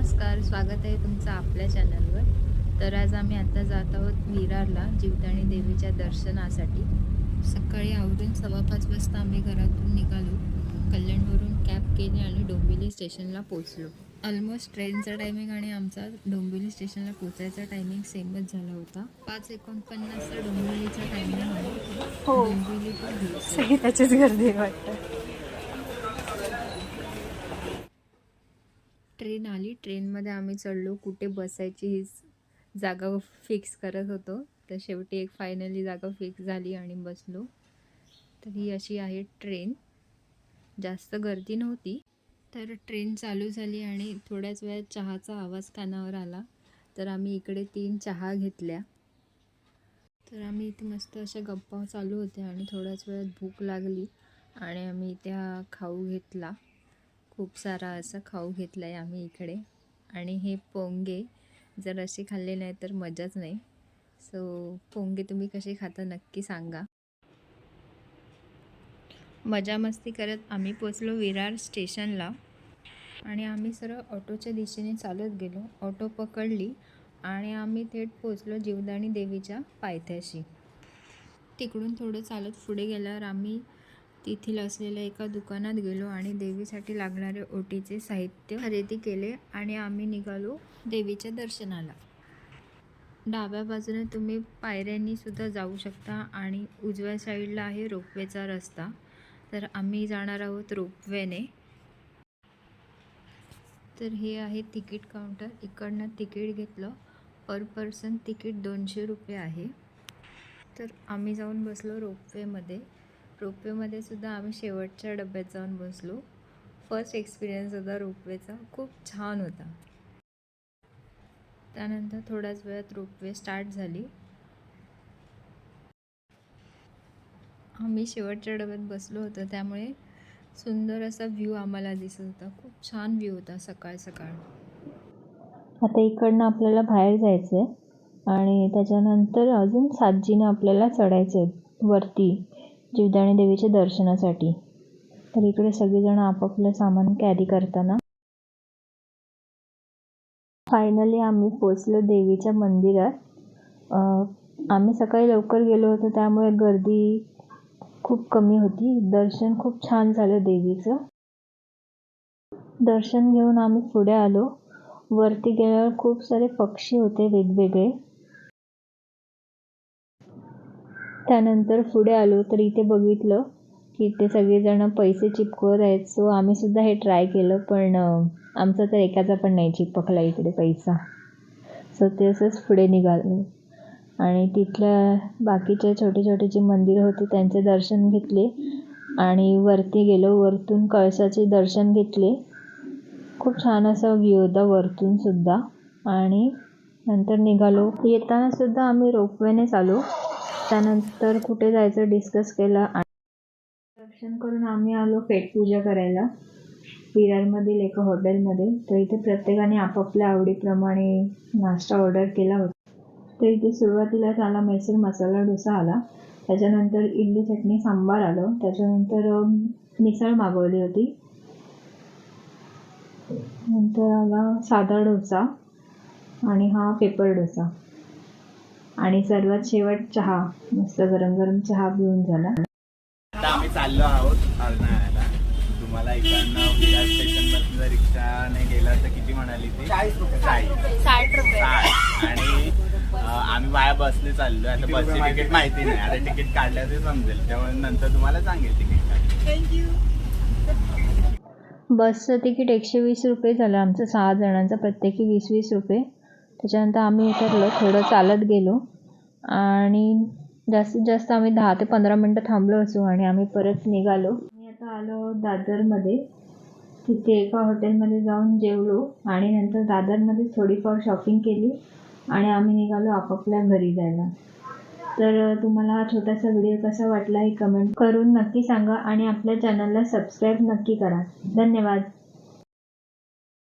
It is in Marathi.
नमस्कार स्वागत आहे तुमचं आपल्या चॅनलवर तर आज आम्ही आता जात आहोत विरारला जीवदाणी देवीच्या दर्शनासाठी. सकाळी आवरून सव्वा पाच वाजता आम्ही घरातून निघालो. कल्याणवरून कॅब केली आणि डोंबिवली स्टेशनला पोचलो ऑलमोस्ट ट्रेनचा टायमिंग आणि आमचा डोंबिवली स्टेशनला पोचायचा टायमिंग सेमच झाला होता. पाच एकोणपन्नासचा डोंबिवलीचा टायमिंग आहे. हो. डोंबिवली. सगळी त्याचीच गर्दी वाटतं. ट्रेन आली. ट्रेनमध्ये आम्ही चढलो. कुठे बसायची ही जागा फिक्स करत होतो. तर शेवटी एक फायनली जागा फिक्स झाली आणि बसलो. तर ही अशी आहे ट्रेन. जास्त गर्दी नव्हती. तर ट्रेन चालू झाली आणि थोड्याच वेळात चहाचा आवाज कानावर आला. तर आम्ही इकडे तीन चहा घेतल्या. तर आम्ही इथे मस्त अशा गप्पा चालू होत्या आणि थोड्याच वेळात भूक लागली आणि आम्ही त्या खाऊ घेतला. खूप सारा असं खाऊ घेतला आहे आम्ही इकडे. आणि हे पोंगे जर असे खाल्ले नाही तर मजाच नाही. सो पोंगे तुम्ही कसे खाता नक्की सांगा. मजा मस्ती करत आम्ही पोचलो विरार स्टेशनला. आणि आम्ही सरळ ऑटोच्या दिशेने चालत गेलो. ऑटो पकडली आणि आम्ही थेट पोचलो जीवदाणी देवीच्या पायथ्याशी. तिकडून थोडं चालत पुढे गेल्यावर आम्ही तेथील असलेल्या एका दुकानात गेलो आणि देवीसाठी लागणारे ओटीचे साहित्य खरेदी केले आणि आम्ही निघालो देवीच्या दर्शनाला. डाव्या बाजूने तुम्ही पायऱ्यांनी सुद्धा जाऊ शकता आणि उजव्या साईडला आहे रोपवेचा रस्ता. तर आम्ही जाणार आहोत रोपवेने. तर हे आहे तिकीट काउंटर. इकडनं तिकीट घेतलं. पर पर्सन तिकीट दोनशे रुपये आहे. तर आम्ही जाऊन बसलो रोपवेमध्ये. रोपवेमध्ये सुद्धा आम्ही शेवटच्या डब्यात जाऊन बसलो. फर्स्ट एक्सपिरियन्स होता रोपवेचा. खूप छान होता. त्यानंतर थोड्याच वेळात रोपवे स्टार्ट झाली. आम्ही शेवटच्या डब्यात बसलो होतो. त्यामुळे सुंदर असा व्ह्यू आम्हाला दिसत होता. खूप छान व्ह्यू होता सकाळ सकाळ. आता इकडनं आपल्याला बाहेर जायचं आहे आणि त्याच्यानंतर अजून सातजीनं आपल्याला चढायचं आहे वरती. जीवदाणी देवीच्या दर्शनासाठी. तर इकडे सगळेजण आपापलं सामान कॅरी करताना फायनली आम्ही पोचलो देवीच्या मंदिरात. आम्ही सकाळी लवकर गेलो होतो त्यामुळे गर्दी खूप कमी होती. दर्शन खूप छान झालं देवीचं. दर्शन घेऊन आम्ही पुढे आलो. वरती गेल्यावर खूप सारे पक्षी होते वेगवेगळे. त्यानंतर पुढे आलो तर इथे बघितलं की इथे सगळेजण पैसे चिपकवत आहेत. सो आम्ही सुद्धा हे ट्राय केलं पण आमचा तर एकाचा पण नाही चिपकला इकडे पैसा. सो ते असंच पुढे निघालो. आणि तिथल्या बाकीच्या छोटे छोटे जे मंदिरं होते त्यांचे दर्शन घेतले. आणि वरती गेलो वरतून कळसाचे दर्शन घेतले. खूप छान असा व्ह्यू होता वरतून सुद्धा. आणि नंतर निघालो. येताना सुद्धा आम्ही रोपवेनेच आलो. त्यानंतर कुठे जायचं डिस्कस केलं आणि दर्शन करून आम्ही आलो पेटपूजा करायला. विरारमधील एका हॉटेलमध्ये. तर इथे प्रत्येकाने आपापल्या आवडीप्रमाणे नाश्ता ऑर्डर केला होता. तर इथे सुरुवातीलाच आला मैसूर मसाला डोसा आला. त्याच्यानंतर इडली चटणी सांबार आलं. त्याच्यानंतर मिसळ मागवली होती. नंतर आला साधा डोसा आणि हा पेपर डोसा. आणि सर्वात शेवट चहा मस्त गरम गरम चहा पिऊन झाला. आता आम्ही चाललो आहोत अर्नाळ्याला तुम्हाला इकडनं विरार स्टेशनपासून जर रिक्षाने गेला तर किती म्हणाली ती? चाळीस साठ रुपये. साठ. आणि आम्ही वाया बसने चाललो आता बसचे तिकीट माहिती नाही. आता तिकीट काढलं ते समजेल. त्यामुळे नंतर तुम्हाला सांगेल तिकीट बसचं तिकीट एकशे वीस रुपये झालं. आमचं सहा जणांचं प्रत्येकी वीस वीस रुपये. त्याच्यानंतर आम्ही उतरलो. थोडं चालत गेलो. आणि जास्तीत जास्त आम्ही दहा ते पंधरा मिनटं थांबलो असू आणि आम्ही परत निघालो. मी आता आलो दादरमध्ये. तिथे एका हॉटेलमध्ये जाऊन जेवलो आणि नंतर दादरमध्ये थोडीफार शॉपिंग केली आणि आम्ही निघालो आपापल्या घरी जायला. तर तुम्हाला हा छोटासा व्हिडिओ कसा वाटला हे कमेंट करून नक्की सांगा आणि आपल्या चॅनलला सबस्क्राईब नक्की करा. धन्यवाद.